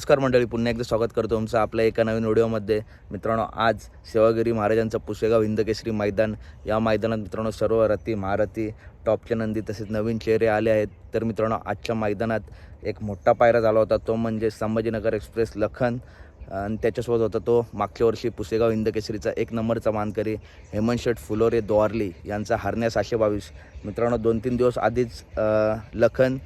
नमस्कार मंडळी पुन्हा एकदा स्वागत करतो तुमचं आपल्या एका नवीन व्हिडिओमध्ये. मित्रांनो आज सेवागिरी महाराजांचं पुसेगाव हिंदकेसरी मैदान. या मैदानात मित्रांनो सर्व रथी महारथी टॉपचे नंदी तसेच नवीन चेहरे आले आहेत. तर मित्रांनो आजच्या मैदानात एक मोठा पायरा झाला होता. तो म्हणजे संभाजीनगर एक्सप्रेस लखन. आणि त्याच्यासोबत होता तो मागच्या वर्षी पुसेगाव हिंदकेसरीचा एक नंबरचा मानकरी हेमंत शेठ फुलोरे द्वारली यांचा हरण्या सहाशे बावीस मित्रांनो दोन तीन दिवस आधीच लखन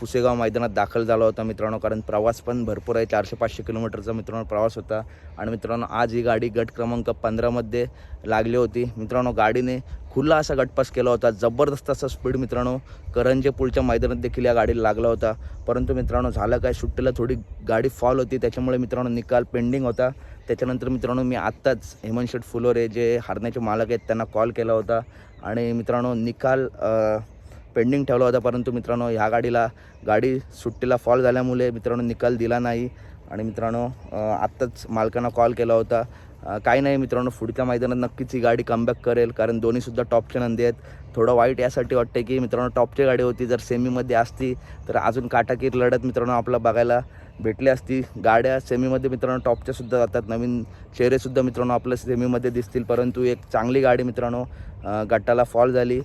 पुसेगाव मैदानात दाखल झाला होता मित्रांनो कारण प्रवास पण भरपूर आहे. चारशे पाचशे किलोमीटरचा मित्रांनो प्रवास होता. आणि मित्रांनो आज ही गाडी गट क्रमांक पंधरामध्ये लागली होती. मित्रांनो गाडीने खुला असा गटपास केला होता. जबरदस्त असा स्पीड मित्रांनो करंजे पुलच्या मैदानात देखील या गाडीला लागला होता. परंतु मित्रांनो झालं काय? सुट्टीला थोडी गाडी फॉल होती. त्याच्यामुळे मित्रांनो निकाल पेंडिंग होता. त्याच्यानंतर मित्रांनो मी आत्ताच हेमंत शेठ फुलोरे जे हरण्याचे मालक आहेत त्यांना कॉल केला होता. आणि मित्रांनो निकाल आ... पेंडिंग ठेवला होता. परंतु मित्रांनो ह्या गाडीला गाडी सुट्टीला फॉल झाल्यामुळे मित्रांनो निकाल दिला नाही. आणि मित्रांनो आत्ताच मालकांना कॉल केला होता. काही नाही मित्रांनो पुढच्या मैदानात नक्कीच ही गाडी कमबॅक करेल. कारण दोन्हीसुद्धा टॉपचे नंदी आहेत. थोडं वाईट यासाठी वाटते की मित्रांनो टॉपची गाडी होती. जर सेमीमध्ये असती तर अजून काटाकीर लढत मित्रांनो आपला बघायला भेटली असती. गाड्या सेमीमध्ये मित्रांनो टॉपच्यासुद्धा जातात. नवीन चेहरेसुद्धा मित्रांनो आपल्या सेमीमध्ये दिसतील. परंतु एक चांगली गाडी मित्रांनो गट्टाला गटाला फॉल झाली.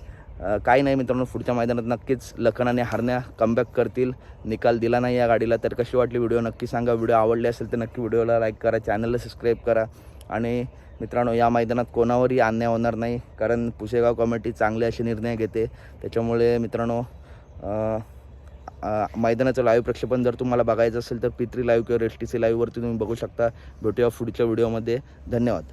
काही नाही मित्रांनो पुढच्या मैदानात नक्कीच लखनाने हारण्या हरण्या कमबॅक करतील. निकाल दिला नाही या गाडीला तर कशी वाटली व्हिडिओ नक्की सांगा. व्हिडिओ आवडले असेल तर नक्की व्हिडिओला लाईक करा चॅनलला सबस्क्राईब करा. आणि मित्रांनो या मैदानात कोणावरही अन्याय होणार नाही कारण पुसेगाव कमिटी चांगले असे निर्णय घेते. त्याच्यामुळे मित्रांनो मैदानाचं लाईव्ह प्रक्षेपण जर तुम्हाला बघायचं असेल तर पित्री लाईव्ह किंवा एस टी सी लाईव्हवरती तुम्ही बघू शकता. भेटूया पुढच्या व्हिडिओमध्ये धन्यवाद.